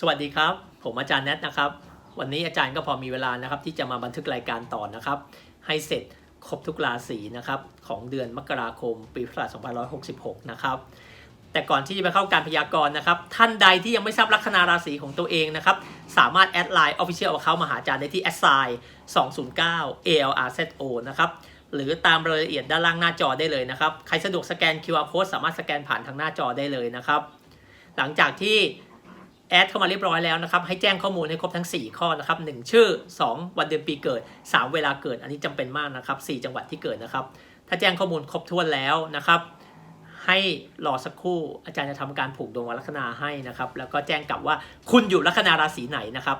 สวัสดีครับ ผมอาจารย์แนทนะครับ วันนี้อาจารย์ก็พอมีเวลานะครับ ที่จะมาบันทึกรายการต่อนะครับ ให้เสร็จครบทุกราศีนะครับ ของเดือนมกราคม ปีพุทธศักราช2566 นะครับ แต่ก่อนที่จะไปเข้าการพยากรณ์นะครับ ท่านใดที่ยังไม่ทราบลัคนาราศีของตัวเองนะครับ สามารถแอดไลน์ Official Account มาหาอาจารย์ได้ที่ a s s i 209 ALRZO นะครับหรือตามรายละเอียดด้านล่างหน้าจอได้เลยนะครับ ใครสะดวกสแกน QR Code สามารถสแกนผ่านทางหน้าจอได้เลยนะครับ หลังจากที่ แอดเข้ามาเรียบร้อยแล้วนะครับ ให้แจ้งข้อมูลให้ครบทั้ง 4 ข้อนะครับ 1 ชื่อ 2 วันเดือนปีเกิด 3 เวลาเกิด อันนี้จำเป็นมากนะครับ 4 จังหวัดที่เกิดนะครับ ถ้าแจ้งข้อมูลครบถ้วนแล้วนะครับ ให้รอสักครู่ อาจารย์จะทำการผูกดวงวัลัคนาให้นะครับ แล้วก็แจ้งกลับว่าคุณอยู่ลัคนาราศีไหนนะครับ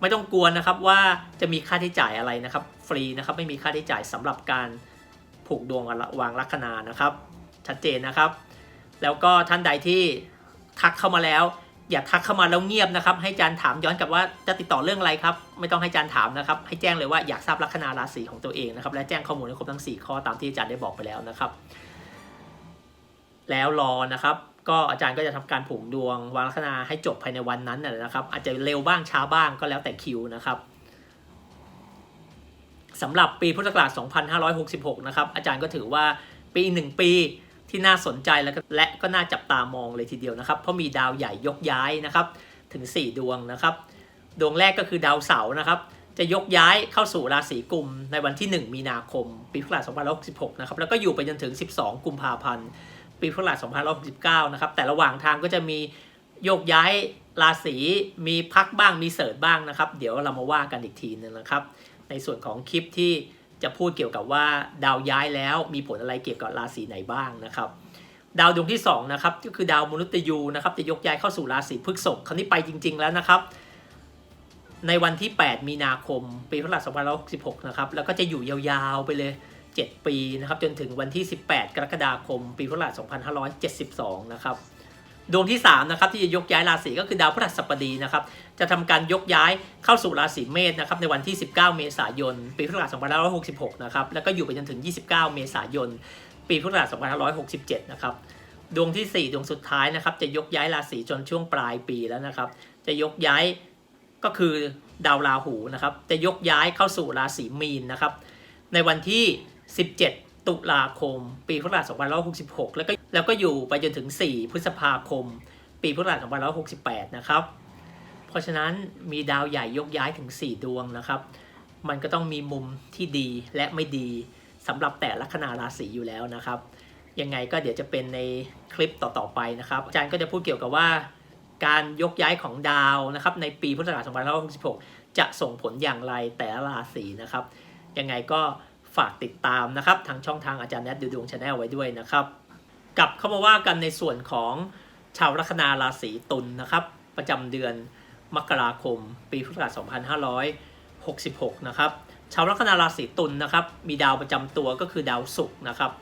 ไม่ต้องกลัวนะครับว่าจะมีค่าใช้จ่ายอะไรนะครับ ฟรีนะครับ ไม่มีค่าใช้จ่ายสำหรับการผูกดวงวางลัคนานะครับ ชัดเจนนะครับ แล้วก็ท่านใดที่ทักเข้ามาแล้ว อย่าทักเข้ามาแล้วเงียบนะครับ ให้จารย์ถามย้อนกลับว่าจะติดต่อเรื่องอะไรครับ ไม่ต้องให้จารย์ถามนะครับ ให้แจ้งเลยว่าอยากทราบลัคนาราศีของตัวเองนะครับ และแจ้งข้อมูลให้ครบทั้ง 4 ข้อตามที่อาจารย์ได้บอกไปแล้วนะครับ แล้วรอนะครับ ก็อาจารย์ก็จะทำการผูกดวงวางลัคนาให้จบภายในวันนั้นนะนะครับ อาจจะเร็วบ้างช้าบ้างก็แล้วแต่คิวนะครับสำหรับปีพุทธศักราช 2566 นะครับ อาจารย์ก็ถือว่าปีหนึ่งปี ที่น่าสนใจและก็และก็น่าจับตามองเลยทีเดียวนะครับ เพราะมีดาวใหญ่ยกย้ายนะครับถึง 4 ดวงนะครับ ดวงแรกก็คือดาวเสาร์นะครับ จะยกย้ายเข้าสู่ราศีกุมในวันที่ 1 มีนาคม ปีพุทธศักราช2566 นะครับ แล้วก็อยู่ไปจนถึง 12 กุมภาพันธ์ ปีพุทธศักราช2569 นะครับ แต่ระหว่างทางก็จะมีโยกย้ายราศีมีพักบ้างมีเสริร์บ้างนะครับ เดี๋ยวเรามาว่ากันอีกทีนึงนะครับ ในส่วนของคลิปที่ จะพูดเกี่ยวกับว่าดาวย้ายแล้วมีผลอะไรเกี่ยวกับราศีไหนบ้างนะครับ ดาวดวงที่2นะครับก็คือดาวมนุษย์ยูนะครับจะยกย้ายเข้าสู่ราศีพฤษภคราวนี้ไปจริง ๆแล้วนะครับ ในวันที่ 8 มีนาคม ปีพุทธศักราช2566นะครับแล้วก็จะอยู่ยาวๆไปเลย 7 ปีนะครับจนถึงวันที่ 18 กรกฎาคม ปีพุทธศักราช2572 นะครับ ดวงที่3นะครับที่จะยกย้ายราศีก็คือดาวพฤหัสบดีนะครับจะทำการยกย้ายเข้าสู่ราศีเมษนะครับในวันที่ 19 เมษายน ปีพุทธศักราช2566 นะครับแล้วก็อยู่ไปจนถึง 29 เมษายน ปีพุทธศักราช2567 นะครับดวงที่ 4 ดวงสุดท้ายนะครับจะยกย้ายราศีจนช่วงปลายปีแล้วนะครับจะยกย้ายก็คือดาวราหูนะครับจะยกย้ายเข้าสู่ราศีมีนนะครับในวันที่ 17 ตุลาคม ปีพุทธศักราช2566 แล้วก็แล้วก็อยู่ไปจนถึง 4 พฤษภาคม ปีพุทธศักราช2568 นะครับ เพราะฉะนั้นมีดาวใหญ่ยกย้ายถึง 4 ดวงนะครับ มันก็ต้องมีมุมที่ดีและไม่ดีสำหรับแต่ลัคนาราศีอยู่แล้วนะครับ ยังไงก็เดี๋ยวจะเป็นในคลิปต่อๆไปนะครับ อาจารย์ก็จะพูดเกี่ยวกับว่า การยกย้ายของดาวนะครับในปีพุทธศักราช2566 จะส่งผลอย่างไรแต่ละราศีนะครับ ยังไงก็ ฝากติดตามนะครับทางช่องทางอาจารย์แนทดูดวงชาแนลไว้ด้วยนะครับกลับเข้ามาว่ากันในส่วนของชาวลัคนาราศีตุลนะครับ ประจำเดือนมกราคม ปีพุทธศักราช2566 นะครับชาวลัคนาราศีตุลนะครับมีดาวประจำตัวก็คือดาวศุกร์นะครับ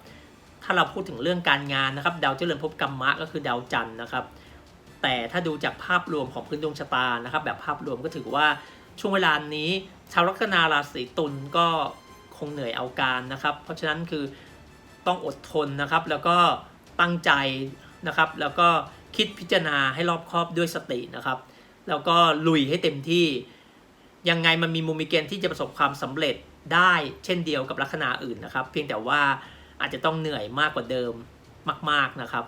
ถ้าเราพูดถึงเรื่องการงานนะครับ ดาวเจริญภพกรรมะก็คือดาวจันทร์นะครับ แต่ถ้าดูจากภาพรวมของพื้นดวงชะตานะครับ แบบภาพรวมก็ถือว่าช่วงเวลานี้ ชาวลัคนาราศีตุลก็ งเหนื่อยเอาการนะครับ เพราะฉะนั้นคือต้องอดทนนะครับ แล้วก็ตั้งใจนะครับ แล้วก็คิดพิจารณาให้รอบคอบด้วยสตินะครับ แล้วก็ลุยให้เต็มที่ ยังไงมันมีมุมมีเกณฑ์ที่จะประสบความสำเร็จได้เช่นเดียวกับลัคนาอื่นนะครับ เพียงแต่ว่าอาจจะต้องเหนื่อยมากกว่าเดิมมาก ๆนะครับ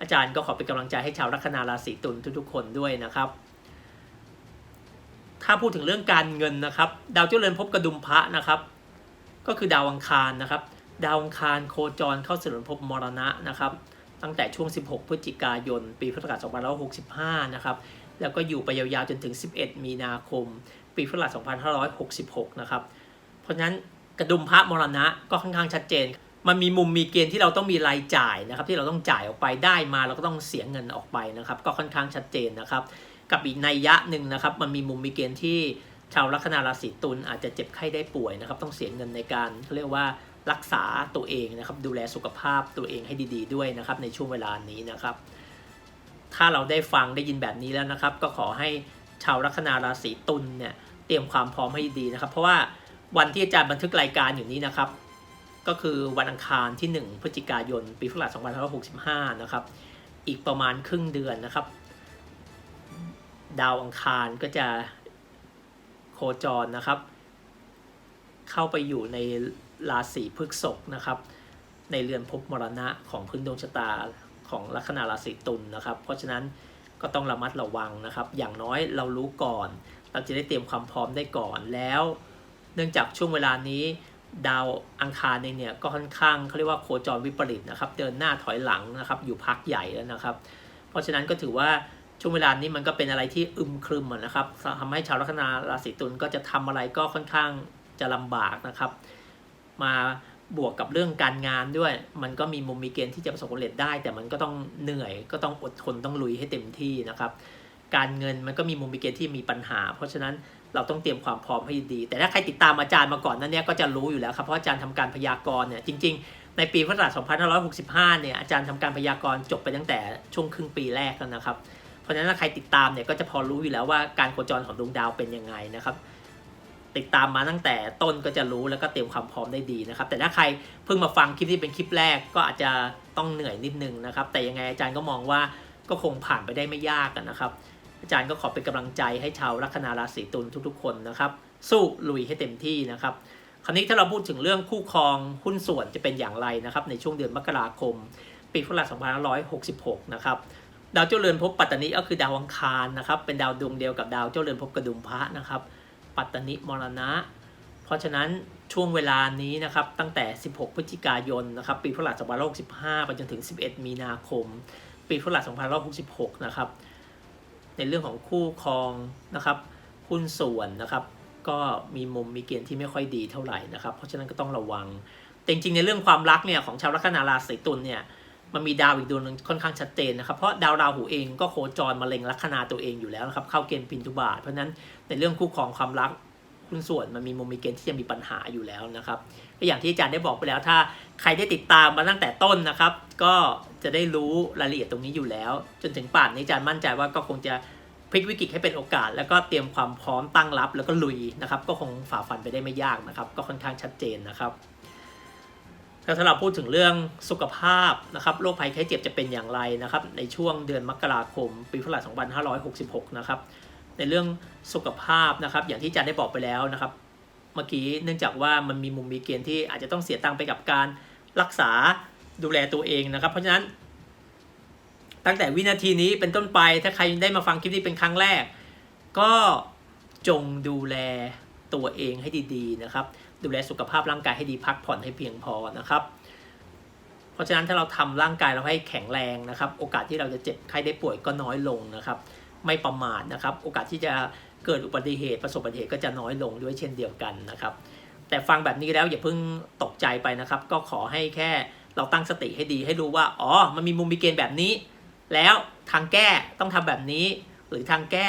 อาจารย์ก็ขอเป็นกำลังใจให้ชาวลัคนาราศีตุลทุกๆ คนด้วยนะครับ ถ้าพูดถึงเรื่องการเงินนะครับ ดาวเจ้าเริญภพกระดุมพระนะครับ ก็คือดาวอังคารนะครับ ดาวอังคารโคจรเข้าสู่ภพมรณะนะครับ ตั้งแต่ช่วง 16 พฤศจิกายน ปีพุทธศักราช2565 นะครับ แล้วก็อยู่ไปยาวๆจนถึง 11 มีนาคม ปีพุทธศักราช2566 นะครับ เพราะฉะนั้นกระดุมพระมรณะก็ค่อนข้างชัดเจน มันมีมุมมีเกณฑ์ที่เราต้องมีรายจ่ายนะครับ ที่เราต้องจ่ายออกไปได้มาเราก็ต้องเสียเงินออกไปนะครับ ก็ค่อนข้างชัดเจนนะครับ กับอีกนัยยะหนึ่งนะครับ มันมีมุมมีเกณฑ์ที่ ชาวลัคนาราศีตุลอาจจะเจ็บไข้ได้ป่วยนะครับ ต้องเสียเงินในการเขาเรียกว่ารักษาตัวเองนะครับ ดูแลสุขภาพตัวเองให้ดี ๆ ด้วยนะครับ ในช่วงเวลานี้นะครับ ถ้าเราได้ฟังได้ยินแบบนี้แล้วนะครับ ก็ขอให้ชาวลัคนาราศีตุลเนี่ยเตรียมความพร้อมให้ดีนะครับ เพราะว่าวันที่อาจารย์บันทึกรายการอยู่นี้นะครับ ก็คือวันอังคารที่ 1 พฤศจิกายน ปีพุทธศักราช2565 นะครับ อีกประมาณครึ่งเดือนนะครับ ดาวอังคารก็จะ จรนะครับ เข้าไปอยู่ในราศีพฤษภนะครับ ในเรือนภพมรณะของพื้นดวงชะตาของลัคนาราศีตุลนะครับ เพราะฉะนั้นก็ต้องระมัดระวังนะครับ อย่างน้อยเรารู้ก่อน เราจะได้เตรียมความพร้อมได้ก่อนแล้ว เนื่องจากช่วงเวลานี้ดาวอังคารเองเนี่ยก็ค่อนข้างเขาเรียกว่าโคจรวิปริตนะครับ เดินหน้าถอยหลังนะครับ อยู่พักใหญ่แล้วนะครับ เพราะฉะนั้นก็ถือว่า ช่วงเวลานี้มันก็เป็นอะไรที่อึมครึมอะนะครับทำให้ชาวลัคนาราศีตุลก็จะทำอะไรก็ค่อนข้างจะลำบากนะครับ มาบวกกับเรื่องการงานด้วย มันก็มีมุมมีเกณฑ์ที่จะประสบความสำเร็จได้ แต่มันก็ต้องเหนื่อย ก็ต้องอดทนต้องลุยให้เต็มที่นะครับ การเงินมันก็มีมุมมีเกณฑ์ที่มีปัญหา เพราะฉะนั้นเราต้องเตรียมความพร้อมให้ดี แต่ถ้าใครติดตามอาจารย์มาก่อนนั้นเนี่ยก็จะรู้อยู่แล้วครับเพราะอาจารย์ทำการพยากรณ์เนี่ยจริง ๆ ในปีพุทธศักราช2565 เนี่ยอาจารย์ทำการพยากรณ์จบไปตั้งแต่ช่วงครึ่งปีแรกแล้วนะครับ เพราะฉะนั้นถ้าใครติดตามเนี่ยก็จะพอรู้อยู่แล้วว่าการโคจรของดวงดาวเป็นยังไงนะครับติดตามมาตั้งแต่ต้นก็จะรู้แล้วก็เตรียมความพร้อมได้ดีนะครับ แต่ถ้าใครเพิ่งมาฟังคลิปที่เป็นคลิปแรกก็อาจจะต้องเหนื่อยนิดนึงนะครับ แต่ยังไงอาจารย์ก็มองว่าก็คงผ่านไปได้ไม่ยากนะครับ อาจารย์ก็ขอเป็นกำลังใจให้ชาวลัคนาราศีตุลทุกๆ คนนะครับ สู้ลุยให้เต็มที่นะครับ คราวนี้ถ้าเราพูดถึงเรื่องคู่ครองหุ้นส่วนจะเป็นอย่างไรนะครับ ในช่วงเดือนมกราคม ปีพุทธศักราช2566 นะครับ ดาวเจ้าเรือนภพปัตตานีก็คือดาวอังคารนะครับ เป็นดาวดวงเดียวกับดาวเจ้าเรือนภพกระดุมพระนะครับ ปัตตานีมรณะ เพราะฉะนั้นช่วงเวลานี้นะครับตั้งแต่ 16 พฤศจิกายนนะครับ ปีพุทธศักราช2565ไปจนถึง 11 มีนาคม ปีพุทธศักราช2566 นะครับ ในเรื่องของคู่ครองนะครับหุ้นส่วนนะครับก็มีมุมมีเกณฑ์ที่ไม่ค่อยดีเท่าไหร่นะครับ เพราะฉะนั้นก็ต้องระวังแต่จริงๆในเรื่องความรักเนี่ยของชาวลัคนาราศีตุลเนี่ย มันมีดาวอีกดวงนึงค่อนข้างชัดเจนนะครับ เพราะดาวราหูเองก็โคจรมาเล็งลัคนาตัวเองอยู่แล้วนะครับเข้าเกณฑ์ปินทุบาท เพราะฉะนั้นในเรื่องคู่ครองความรักหุ้นส่วนมันมีมุมมีเกณฑ์ที่จะมีปัญหาอยู่แล้วนะครับก็อย่างที่อาจารย์ได้บอกไปแล้ว ถ้าใครได้ติดตามมาตั้งแต่ต้นนะครับ ก็จะได้รู้รายละเอียดตรงนี้อยู่แล้ว จนถึงป่านนี้อาจารย์มั่นใจว่าก็คงจะพลิกวิกฤตให้เป็นโอกาส แล้วก็เตรียมความพร้อมตั้งรับ แล้วก็ลุยนะครับ ก็คงฝ่าฟันไปได้ไม่ยากนะครับ ก็ค่อนข้างชัดเจนนะครับ แล้วถ้าเราพูดถึงเรื่องสุขภาพนะครับโรคภัยไข้เจ็บจะเป็นอย่างไรนะครับ ในช่วงเดือนมกราคม ปีพุทธศักราช2566 นะครับ ในเรื่องสุขภาพนะครับ อย่างที่อาจารย์ได้บอกไปแล้วนะครับ เมื่อกี้เนื่องจากว่ามันมีมุมมีเกณฑ์ที่อาจจะต้องเสียตังค์ไปกับการรักษาดูแลตัวเองนะครับ เพราะฉะนั้น ตั้งแต่วินาทีนี้เป็นต้นไปถ้าใครได้มาฟังคลิปนี้เป็นครั้งแรก ก็จงดูแล ตัวเองให้ดีๆนะครับ ดูแลสุขภาพร่างกายให้ดีพักผ่อนให้เพียงพอนะครับ เพราะฉะนั้นถ้าเราทำร่างกายเราให้แข็งแรงนะครับ โอกาสที่เราจะเจ็บไข้ได้ป่วยก็น้อยลงนะครับ ไม่ประมาทนะครับ โอกาสที่จะเกิดอุบัติเหตุประสบอุบัติเหตุก็จะน้อยลงด้วยเช่นเดียวกันนะครับ แต่ฟังแบบนี้แล้วอย่าเพิ่งตกใจไปนะครับ ก็ขอให้แค่เราตั้งสติให้ดีให้รู้ว่าอ๋อมันมีมุมมีเกณฑ์แบบนี้ แล้วทางแก้ต้องทำแบบนี้ หรือทางแก้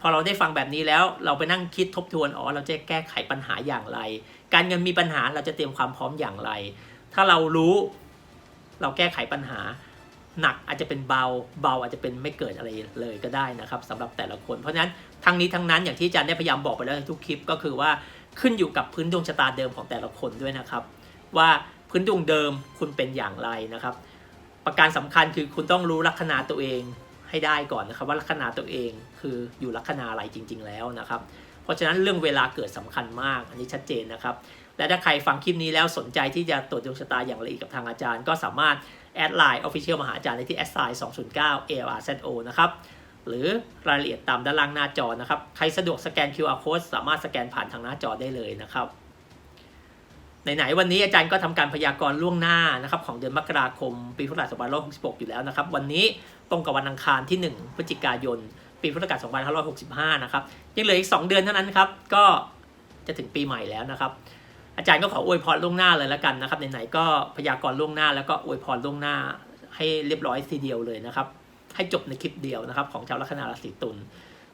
พอเราได้ฟังแบบนี้แล้วเราไปนั่งคิดทบทวนอ๋อเราจะแก้ไขปัญหาอย่างไร การเงินมีปัญหาเราจะเตรียมความพร้อมอย่างไร ถ้าเรารู้ เราแก้ไขปัญหา หนักอาจจะเป็นเบาเบาอาจจะเป็นไม่เกิดอะไรเลยก็ได้นะครับสำหรับแต่ละคน เพราะฉะนั้นทั้งนี้ทั้งนั้นอย่างที่อาจารย์ได้พยายามบอกไปแล้วในทุกคลิปก็คือว่าขึ้นอยู่กับพื้นดวงชะตาเดิมของแต่ละคนด้วยนะครับ ว่าพื้นดวงเดิมคุณเป็นอย่างไรนะครับ ประการสำคัญคือคุณต้องรู้ลัคนาตัวเอง ให้ได้ก่อนนะครับว่าลัคนาตัวเองคืออยู่ลัคนาอะไรจริง ๆ แล้วนะครับ เพราะฉะนั้นเรื่องเวลาเกิดสำคัญมากอันนี้ชัดเจนนะครับ และถ้าใครฟังคลิปนี้แล้วสนใจที่จะตรวจดวงชะตาอย่างละเอียดกับทางอาจารย์ ก็สามารถแอดไลน์ Official มาหาอาจารย์ได้ที่แอดไลน์209 ARZO นะครับหรือรายละเอียดตามด้านล่างหน้าจอนะครับ ใครสะดวกสแกน QR code สามารถสแกนผ่านทางหน้าจอได้เลยนะครับ ไหนๆวันนี้อาจารย์ก็ทำการพยากรณ์ล่วงหน้านะครับของเดือนมกราคม ปีพุทธศักราช2566 อยู่แล้วนะครับ วันนี้ตรงกับวันอังคารที่ 1 พฤศจิกายน ปีพุทธศักราช2565 นะครับยังเหลืออีก 2 เดือนเท่านั้นครับก็จะถึงปีใหม่แล้วนะครับ อาจารย์ก็ขออวยพรล่วงหน้าเลยแล้วกันนะครับไหนๆก็พยากรณ์ล่วงหน้าแล้วก็อวยพรล่วงหน้า ให้เรียบร้อยทีเดียวเลยนะครับ ให้จบในคลิปเดียวนะครับของชาวลัคนาราศีตุล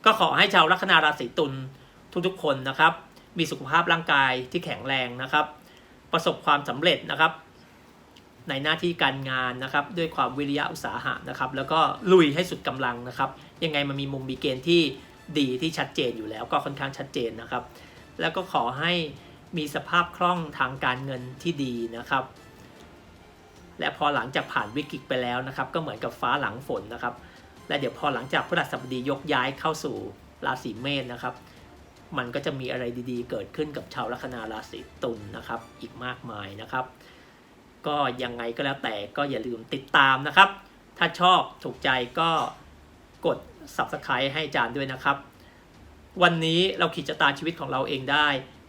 ก็ขอให้ชาวลัคนาราศีตุลทุกๆคนนะครับ มีสุขภาพร่างกายที่แข็งแรงนะครับ ประสบความสำเร็จนะครับ ในหน้าที่การงานนะครับ ด้วยความวิริยะอุตสาหะนะครับ แล้วก็ลุยให้สุดกำลังนะครับ ยังไงมันมีมุมมีเกณฑ์ที่ดีที่ชัดเจนอยู่แล้วก็ค่อนข้างชัดเจนนะครับ แล้วก็ขอให้มีสภาพคล่องทางการเงินที่ดีนะครับ และพอหลังจากผ่านวิกฤตไปแล้วนะครับ ก็เหมือนกับฟ้าหลังฝนนะครับ และเดี๋ยวพอหลังจากพฤหัสบดียกย้ายเข้าสู่ราศีเมษนะครับ มันก็จะมีอะไรดีๆ เกิดขึ้นกับชาวลัคนาราศีตุลนะครับ อีกมากมายนะครับ ก็ยังไงก็แล้วแต่ก็อย่าลืมติดตามนะครับ ถ้าชอบถูกใจก็กด subscribe ให้อาจารย์ด้วยนะครับ วันนี้เราขีดชะตาชีวิตของเราเองได้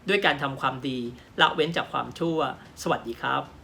ด้วยการทำความดีละเว้นจากความชั่ว สวัสดีครับ